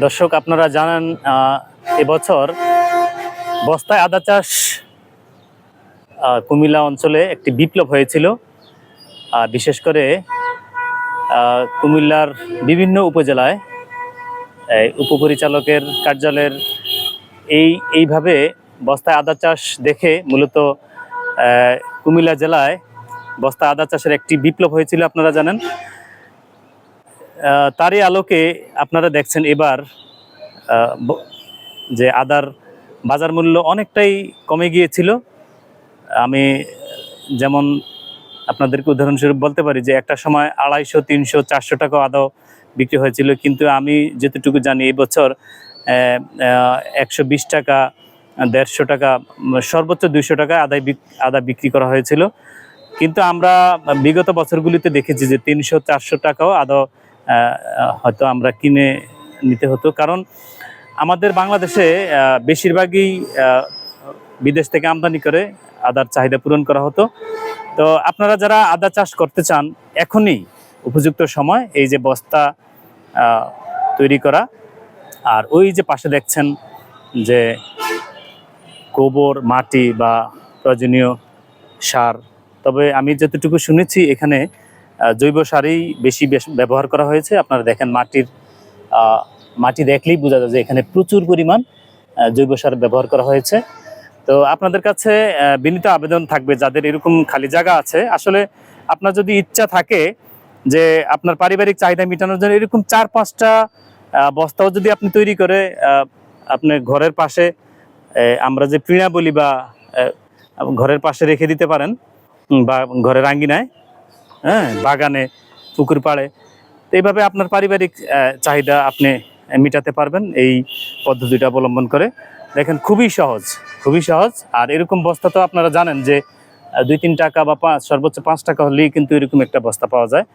দর্শক, আপনারা জানেন এবছর বস্তায় আদা চাষ কুমিল্লা অঞ্চলে একটি বিপ্লব হয়েছিল। বিশেষ করে কুমিল্লার বিভিন্ন উপজেলায় উপপরিচালকের কার্যালয়ের এই, এইভাবে বস্তায় আদা চাষ দেখে মূলত কুমিল্লা জেলায় বস্তা আদা চাষের একটি বিপ্লব হয়েছিল, আপনারা জানেন। তারই আলোকে আপনারা দেখছেন এবার যে আদার বাজার মূল্য অনেকটাই কমে গিয়েছিল। আমি যেমন আপনাদেরকে উদাহরণস্বরূপ বলতে পারি যে একটা সময় আড়াইশো, তিনশো, চারশো টাকা আদাও বিক্রি হয়েছিল, কিন্তু আমি যেতটুকু জানি এই বছর একশো বিশ টাকা, দেড়শো টাকা সর্বোচ্চ দুইশো টাকা আদায় আদা বিক্রি করা হয়েছিল। কিন্তু আমরা বিগত বছরগুলিতে দেখেছি যে তিনশো, চারশো টাকাও আদা হয়তো আমরা কিনে নিতে হতো। কারণ আমাদের বাংলাদেশে বেশিরভাগই বিদেশ থেকে আমদানি করে আদার চাহিদা পূরণ করা হতো। তো আপনারা যারা আদা চাষ করতে চান, এখনই উপযুক্ত সময় এই যে বস্তা তৈরি করা। আর ওই যে পাশে দেখছেন যে গোবর, মাটি বা প্রয়োজনীয় সার। তবে আমি যতটুকু শুনেছি এখানে জৈব সারই বেশি ব্যবহার করা হয়েছে। আপনারা দেখেন মাটির মাটি দেখলেই বোঝা যায় যে এখানে প্রচুর পরিমাণ জৈব সার ব্যবহার করা হয়েছে। তো আপনাদের কাছে বিনীত আবেদন থাকবে যাদের এরকম খালি জায়গা আছে। আসলে আপনার যদি ইচ্ছা থাকে যে আপনার পারিবারিক চাহিদা মেটানোর জন্য এরকম চার পাঁচটা বস্তাও যদি আপনি তৈরি করে আপনার ঘরের পাশে আমরা যে পিঁড়া বলি বা ঘরের পাশে রেখে দিতে পারেন বা ঘরের আঙ্গিনায় হ্যাঁ বাগানে, পুকুর পাড়ে। তো এইভাবে আপনার পারিবারিক চাহিদা আপনি মেটাতে পারবেন এই পদ্ধতিটা অবলম্বন করে। দেখেন, খুবই সহজ খুবই সহজ। আর এরকম বস্তা তো আপনারা জানেন যে দুই, তিন টাকা বা পাঁচ, সর্বোচ্চ পাঁচ টাকা হলেই কিন্তু এরকম একটা বস্তা পাওয়া যায়।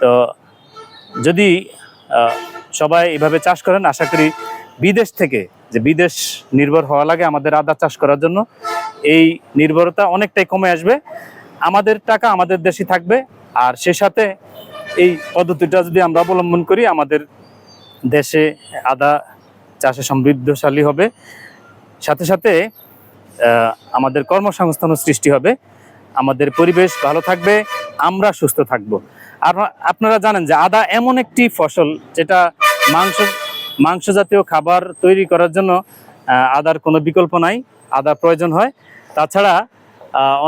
তো যদি সবাই এভাবে চাষ করেন, আশা করি বিদেশ থেকে, যে বিদেশ নির্ভর হওয়া লাগে আমাদের আদা চাষ করার জন্য, এই নির্ভরতা অনেকটাই কমে আসবে। আমাদের টাকা আমাদের দেশে থাকবে। আর সে সাথে এই পদ্ধতিটা যদি আমরা অবলম্বন করি, আমাদের দেশে আদা চাষে সমৃদ্ধশালী হবে। সাথে সাথে আমাদের কর্মসংস্থানও সৃষ্টি হবে। আমাদের পরিবেশ ভালো থাকবে, আমরা সুস্থ থাকব। আর আপনারা জানেন যে আদা এমন একটি ফসল যেটা মাংস মাংস জাতীয় খাবার তৈরি করার জন্য আদার কোনো বিকল্প নাই আদা প্রয়োজন হয়। তাছাড়া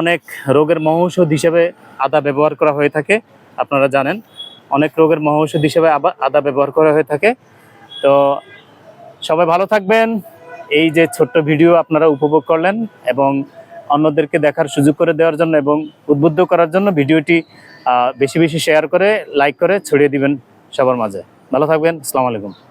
অনেক রোগের মহৌষধ হিসেবে আদা ব্যবহার করা হয়ে থাকে, আপনারা জানেন। অনেক রোগের মহৌষধ হিসেবে আদা ব্যবহার করা হয়ে থাকে। তো সবাই ভালো থাকবেন। এই যে ছোট্ট ভিডিও আপনারা উপভোগ করলেন এবং অন্যদেরকে দেখার সুযোগ করে দেওয়ার জন্য এবং উদ্বুদ্ধ করার জন্য ভিডিওটি বেশি বেশি শেয়ার করে লাইক করে ছড়িয়ে দিবেন সবার মাঝে। ভালো থাকবেন। আসসালামু আলাইকুম।